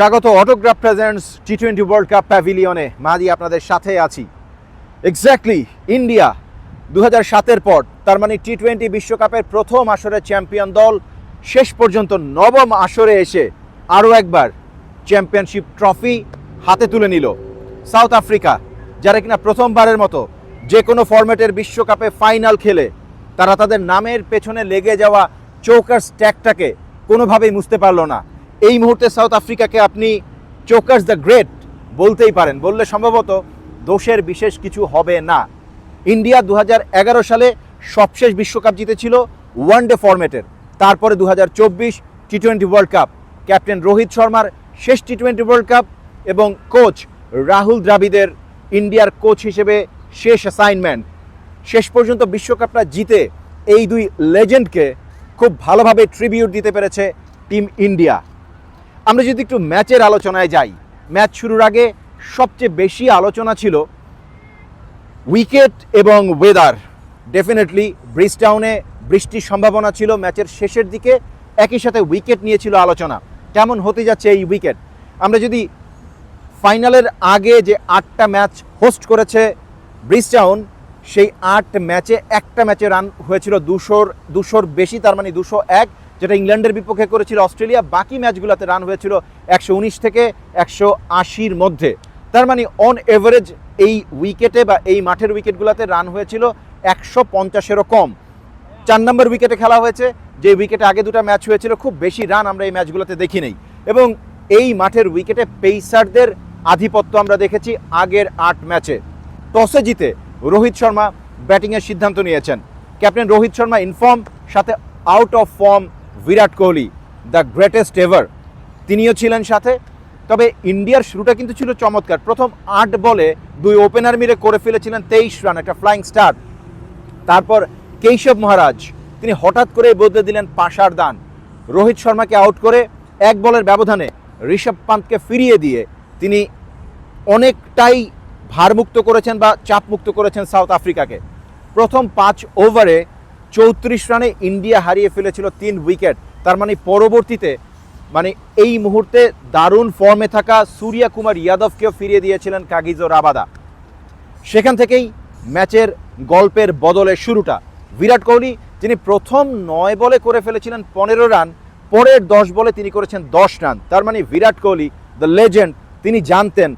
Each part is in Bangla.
স্বাগত autograph presents T twenty world cup প্যাভিলিয়নে মাদি আপনাদের সাথে আছি। এক্স্যাক্টলি ইন্ডিয়া দু হাজার সাতের পর, তার মানে টি টোয়েন্টি বিশ্বকাপের প্রথম আসরের চ্যাম্পিয়ন দল, শেষ পর্যন্ত নবম আসরে এসে আরও একবার চ্যাম্পিয়নশিপ ট্রফি হাতে তুলে নিল। সাউথ আফ্রিকা যারা কিনা প্রথমবারের মতো যে কোনো ফরম্যাটের বিশ্বকাপে ফাইনাল খেলে, তারা তাদের নামের পেছনে লেগে যাওয়া চৌকার স্ট্যাকটাকে কোনোভাবেই মুছতে পারল না। এই মুহূর্তে সাউথ আফ্রিকাকে আপনি চোকার্স দ্য গ্রেট বলতেই পারেন। বললে সম্ভবত দোষের বিশেষ কিছু হবে না। ইন্ডিয়া দু হাজার এগারো সালে সবশেষ বিশ্বকাপ জিতেছিল ওয়ান ডে ফরম্যাটের। তারপরে দু হাজার চব্বিশ T twenty world cup. Captain Rohit শর্মার শেষ টি টোয়েন্টি ওয়ার্ল্ড কাপ এবং কোচ রাহুল দ্রাবিদের ইন্ডিয়ার কোচ হিসেবে শেষ অ্যাসাইনমেন্ট শেষ পর্যন্ত বিশ্বকাপটা জিতে এই দুই লেজেন্ডকে খুব ভালোভাবে ট্রিবিউট দিতে পেরেছে টিম ইন্ডিয়া আমরা যদি একটু ম্যাচের আলোচনায় যাই, ম্যাচ শুরুর আগে সবচেয়ে বেশি আলোচনা ছিল উইকেট এবং ওয়েদার ডেফিনেটলি ব্রিজটাউনে বৃষ্টির সম্ভাবনা ছিল, ম্যাচের শেষের দিকে একই সাথে উইকেট নিয়েছিল আলোচনা। কেমন হতে যাচ্ছে এই উইকেট? আমরা যদি ফাইনালের আগে যে আটটা ম্যাচ হোস্ট করেছে ব্রিজটাউন সেই আট ম্যাচে একটা ম্যাচে রান হয়েছিল দুশোর দুশোর বেশি, তার মানে দুশো এক। যেটা ইংল্যান্ডের বিপক্ষে করেছিল অস্ট্রেলিয়া, বাকি ম্যাচগুলোতে রান হয়েছিল একশো উনিশ থেকে একশো আশির মধ্যে। তার মানে অন এভারেজ এই উইকেটে বা এই মাঠের উইকেটগুলোতে রান হয়েছিল একশো পঞ্চাশেরও কম। চার নম্বর উইকেটে খেলা হয়েছে, যে উইকেটে আগে দুটো ম্যাচ হয়েছিল, খুব বেশি রান আমরা এই ম্যাচগুলোতে দেখি নেই। এবং এই মাঠের উইকেটে পেইসারদের আধিপত্য আমরা দেখেছি আগের আট ম্যাচে টসে জিতে রোহিত শর্মা ব্যাটিংয়ের সিদ্ধান্ত নিয়েছেন। Captain Rohit Sharma in form সাথে out of form Virat Kohli the greatest ever তিনিও ছিলেন সাথে। তবে ইন্ডিয়ার শুরুটা কিন্তু ছিল চমৎকার। প্রথম আট বলে দুই ওপেনার মিলে করে ফেলেছিলেন তেইশ রান একটা ফ্লাইং স্টার তারপর কেশব মহারাজ, তিনি হঠাৎ করে বদলে দিলেন পাশার দান। রোহিত শর্মাকে আউট করে এক বলের ব্যবধানে ঋষভ পান্তকে ফিরিয়ে দিয়ে তিনি অনেকটাই ভারমুক্ত করেছেন বা চাপমুক্ত করেছেন সাউথ আফ্রিকাকে। প্রথম পাঁচ ওভারে চৌত্রিশ রানে ইন্ডিয়া হারিয়ে ফেলেছিল তিন উইকেট। তার মানে পরবর্তীতে মানে এই মুহূর্তে দারুণ ফর্মে থাকা সূর্যা কুমার ইয়াদবকেও ফিরিয়ে দিয়েছিলেন কাগিজো রাবাদা। সেখান থেকেই ম্যাচের গল্পের বদলের শুরুটা। বিরাট কোহলি, যিনি প্রথম নয় বলে করে ফেলেছিলেন পনেরো রান, পরের দশ বলে তিনি করেছেন দশ রান। তার মানে বিরাট কোহলি, দ্য লেজেন্ড, তিনি জানতেন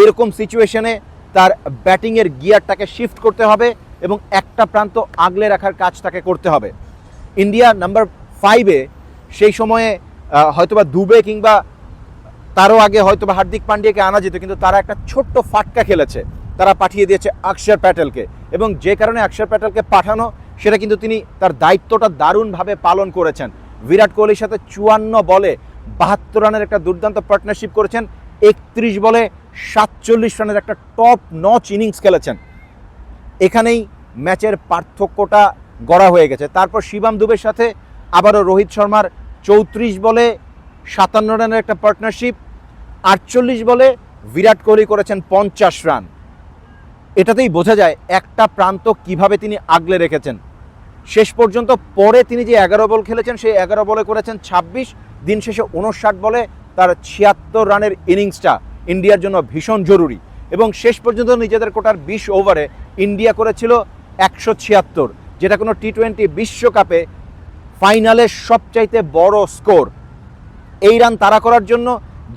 এরকম সিচুয়েশনে তার ব্যাটিংয়ের গিয়ারটাকে শিফট করতে হবে। এবং একটা প্রান্ত আগলে রাখার কাজ তাকে করতে হবে। ইন্ডিয়া নাম্বার ফাইভে সেই সময়ে হয়তোবা দুবে কিংবা তারও আগে হয়তোবা হার্দিক পান্ডিয়াকে আনা যেত, কিন্তু তারা একটা ছোট্ট ফাটকা খেলেছে। তারা পাঠিয়ে দিয়েছে অক্ষর প্যাটেলকে এবং যে কারণে অক্ষর প্যাটেলকে পাঠানো, সেটা কিন্তু তিনি তার দায়িত্বটা দারুণভাবে পালন করেছেন। বিরাট কোহলির সাথে চুয়ান্ন বলে বাহাত্তর রানের একটা দুর্দান্ত পার্টনারশিপ করেছেন, একত্রিশ বলে সাতচল্লিশ রানের একটা টপ নচ ইনিংস খেলেছেন। এখানেই ম্যাচের পার্থক্যটা গড়া হয়ে গেছে। তারপর শিবাম দুবের সাথে আবারও রোহিত শর্মার চৌত্রিশ বলে সাতান্ন রানের একটা পার্টনারশিপ আটচল্লিশ বলে বিরাট কোহলি করেছেন পঞ্চাশ রান। এটাতেই বোঝা যায় একটা প্রান্ত কীভাবে তিনি আগলে রেখেছেন। শেষ পর্যন্ত পরে তিনি যে এগারো বল খেলেছেন, সেই এগারো বলে করেছেন ছাব্বিশ, দিন শেষে উনষাট বলে তার ছিয়াত্তর রানের ইনিংসটা ইন্ডিয়ার জন্য ভীষণ জরুরি। এবং শেষ পর্যন্ত নিজেদের কোটার বিশ ওভারে ইন্ডিয়া করেছিল একশো ছিয়াত্তর, যেটা কোনো টি টোয়েন্টি বিশ্বকাপে ফাইনালের সবচাইতে বড় স্কোর। এই রান তাড়া করার জন্য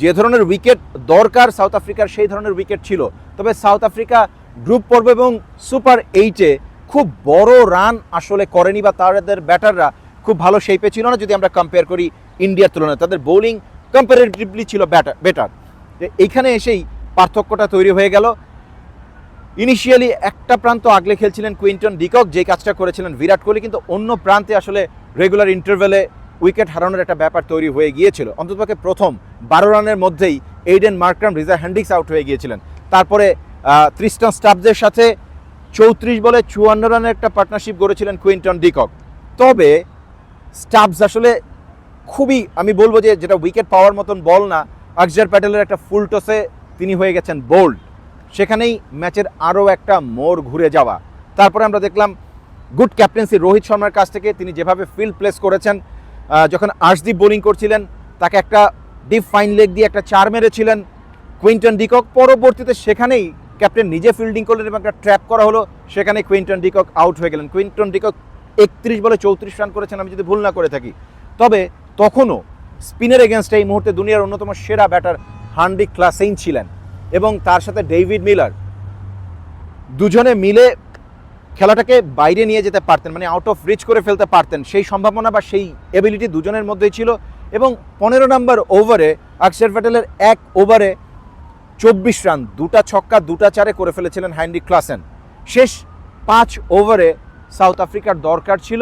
যে ধরনের উইকেট দরকার সাউথ আফ্রিকার সেই ধরনের উইকেট ছিল। তবে সাউথ আফ্রিকা গ্রুপ পর্ব এবং সুপার এইটে খুব বড় রান আসলে করেনি বা তাদের ব্যাটাররা খুব ভালো শেপে ছিল না, যদি আমরা কম্পেয়ার করি ইন্ডিয়ার তুলনায়। তাদের বোলিং কম্পারেটিভলি ছিল ব্যাটার বেটার এইখানে এসেই পার্থক্যটা তৈরি হয়ে গেল। ইনিশিয়ালি একটা প্রান্ত আগলে খেলছিলেন কুইন্টন ডিকক যে কাজটা করেছিলেন বিরাট কোহলি, কিন্তু অন্য প্রান্তে আসলে রেগুলার ইন্টারভেলে উইকেট হারানোর একটা ব্যাপার তৈরি হয়ে গিয়েছিল। অন্ততপক্ষে প্রথম বারো রানের মধ্যেই Aiden Markram Reeza Hendricks out হয়ে গিয়েছিলেন। তারপরে ত্রিস্টন স্টাফদের সাথে চৌত্রিশ বলে চুয়ান্ন রানের একটা পার্টনারশিপ গড়েছিলেন কুইন্টন ডিকক। তবে স্টাফস আসলে খুবই, আমি বলব যে যেটা উইকেট পাওয়ার মতন বল না আকজার প্যাটেলের একটা ফুল টসে তিনি হয়ে গেছেন বোল্ড। সেখানেই ম্যাচের আরও একটা মোড় ঘুরে যাওয়া। তারপরে আমরা দেখলাম গুড ক্যাপ্টেন্সি রোহিত শর্মার কাছ থেকে তিনি যেভাবে ফিল্ড প্লেস করেছেন যখন আর্শদীপ বোলিং করছিলেন, তাকে একটা ডিপ ফাইন লেগ দিয়ে একটা চার মেরেছিলেন কুইন্টন ডিকক। পরবর্তীতে সেখানেই ক্যাপ্টেন নিজে ফিল্ডিং করলেন এবং একটা ট্র্যাপ করা হলো সেখানে কুইন্টন ডিকক আউট হয়ে গেলেন। কুইন্টন ডিকক একত্রিশ বলে চৌত্রিশ রান করেছেন, আমি যদি ভুল না করে থাকি। তবে তখনও স্পিনের এগেনস্টে এই মুহূর্তে দুনিয়ার অন্যতম সেরা ব্যাটার হান্ডি ক্লাসেইন ছিলেন এবং তার সাথে ডেভিড মিলার দুজনে মিলে খেলাটাকে বাইরে নিয়ে যেতে পারতেন মানে আউট অফ রিচ করে ফেলতে পারতেন। সেই সম্ভাবনা বা সেই এবিলিটি দুজনের মধ্যেই ছিল এবং পনেরো নম্বর ওভারে অক্ষর প্যাটেলের এক ওভারে চব্বিশ রান, দুটা ছক্কা, দুটা চারে করে ফেলেছিলেন হ্যান্ডি ক্লাসেন। শেষ পাঁচ ওভারে সাউথ আফ্রিকার দরকার ছিল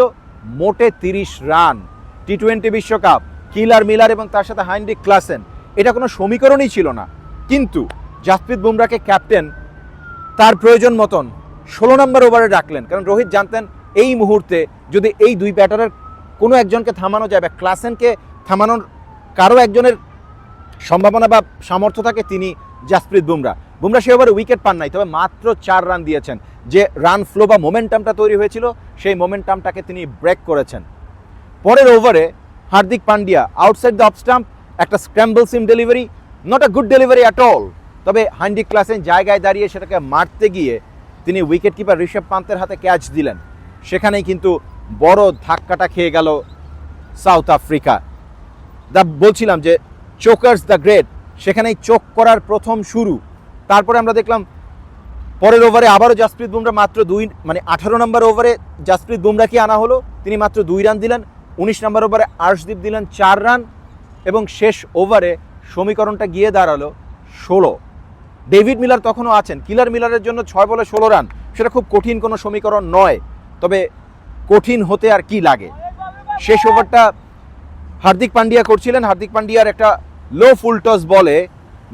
মোটে তিরিশ রান। টি টোয়েন্টি বিশ্বকাপ, কিলার মিলার এবং তার সাথে হাইন্ডি ক্লাসেন। এটা কোনো সমীকরণই ছিল না। কিন্তু জাসপ্রীত বুমরাকে ক্যাপ্টেন তার প্রয়োজন মতন ষোলো নম্বর ওভারে ডাকলেন। কারণ রোহিত জানতেন এই মুহূর্তে যদি এই দুই ব্যাটারের কোনো একজনকে থামানো যায় বা ক্লাসেনকে থামানোর কারও একজনের সম্ভাবনা বা সামর্থ্য থাকে, তিনি জাসপ্রীত বুমরা বুমরা সে ওভারে উইকেট পান নাই, তবে মাত্র চার রান দিয়েছেন। যে রান ফ্লো বা মোমেন্টামটা তৈরি হয়েছিল, সেই মোমেন্টামটাকে তিনি ব্রেক করেছেন। পরের ওভারে Hardik Pandya outside the off stump একটা scramble seam delivery not a good delivery at all তবে হান্ডি ক্লাসের জায়গায় দাঁড়িয়ে সেটাকে মারতে গিয়ে তিনি উইকেট কিপার ঋষভ পান্তের হাতে ক্যাচ দিলেন। সেখানেই কিন্তু বড় ধাক্কাটা খেয়ে গেল সাউথ আফ্রিকা। দা বলছিলাম যে চোকার্স দ্য গ্রেট সেখানেই চোখ করার প্রথম শুরু। তারপরে আমরা দেখলাম পরের ওভারে আবারও জাসপ্রীত বুমরা মাত্র দুই মানে আঠারো নম্বর ওভারে জাসপ্রীত বুমরাকে আনা হলো? তিনি মাত্র দুই রান দিলেন, উনিশ নম্বর ওভারে আর্শদীপ দিলেন চার রান এবং শেষ ওভারে সমীকরণটা গিয়ে দাঁড়াল ষোলো। ডেভিড মিলার তখনও আছেন। কিলার মিলারের জন্য ছয় বলে ষোলো রান। সেটা খুব কঠিন কোনো সমীকরণ নয়। তবে কঠিন হতে আর কি লাগে? শেষ ওভারটা হার্দিক পান্ডিয়া করছিলেন। হার্দিক পান্ডিয়ার একটা লো ফুল টস বলে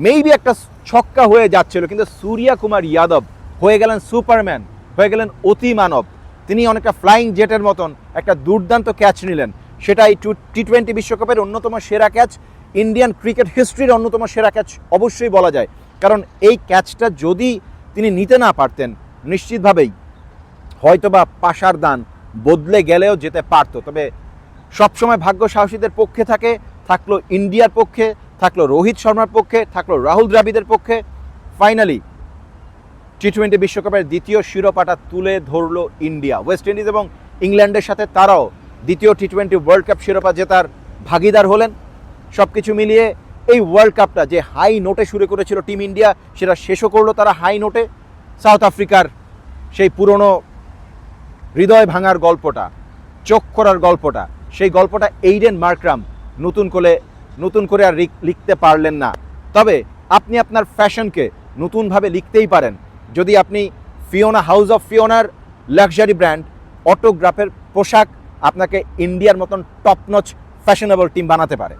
মেবি একটা ছক্কা হয়ে যাচ্ছিল, কিন্তু সূর্যা কুমার যাদব হয়ে গেলেন সুপারম্যান, হয়ে গেলেন অতি মানব তিনি অনেকটা ফ্লাইং জেটের মতন একটা দুর্দান্ত ক্যাচ নিলেন। সেটা এই টি টোয়েন্টি বিশ্বকাপের অন্যতম সেরা ক্যাচ ইন্ডিয়ান ক্রিকেট হিস্ট্রির অন্যতম সেরা ক্যাচ অবশ্যই বলা যায়। কারণ এই ক্যাচটা যদি তিনি নিতে না পারতেন, নিশ্চিতভাবেই হয়তোবা পাশার দান বদলে গেলেও যেতে পারতো। তবে সবসময় ভাগ্য সাহসীদের পক্ষে থাকে, থাকল ইন্ডিয়ার পক্ষে, থাকল রোহিত শর্মার পক্ষে, থাকল রাহুল দ্রাবিদের পক্ষে। ফাইনালি টি টোয়েন্টি বিশ্বকাপের দ্বিতীয় শিরোপাটা তুলে ধরলো ইন্ডিয়া ওয়েস্ট ইন্ডিজ এবং ইংল্যান্ডের সাথে তারাও দ্বিতীয় টি টোয়েন্টি ওয়ার্ল্ড কাপ শিরোপা জেতার ভাগিদার হলেন। সব কিছু মিলিয়ে এই ওয়ার্ল্ড কাপটা যে হাই নোটে শুরু করেছিল টিম ইন্ডিয়া সেটা শেষও করল তারা হাই নোটে সাউথ আফ্রিকার সেই পুরনো হৃদয় ভাঙার গল্পটা, চোখ করার গল্পটা, সেই গল্পটা এইডেন মার্করাম নতুন করে নতুন করে আর লিখতে পারলেন না। তবে আপনি আপনার ফ্যাশনকে নতুনভাবে লিখতেই পারেন। যদি আপনি ফিওনা হাউস অফ ফিওনার লাক্সারি ব্র্যান্ড অটোগ্রাফের পোশাক আপনাকে ইন্ডিয়ার মতন টপনচ ফ্যাশনেবল টিম বানাতে পারে।